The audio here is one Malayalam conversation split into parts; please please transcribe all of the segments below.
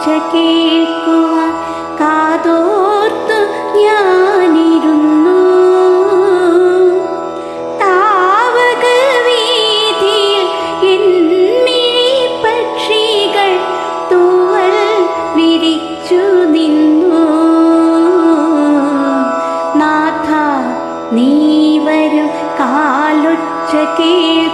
ഒച്ച കേൾക്കുവാൻ കാതോർത്തു ഞാനിരുന്നു. താവക വീതിയിൽ എന്മിഴി പക്ഷികൾ തൂവൽ വിരിച്ചു നിന്നു. നാഥ നീ വരും കാലൊച്ച കേൾ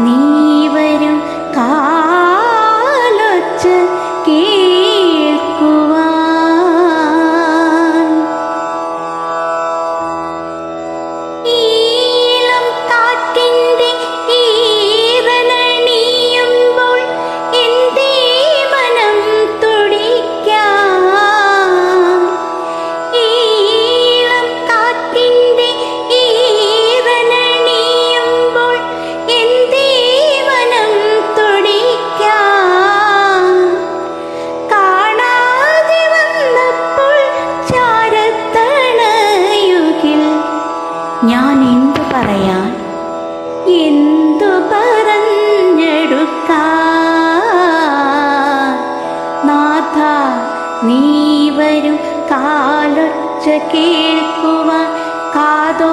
你。കാലൊച്ച കേൾക്കുവാൻ കാതോ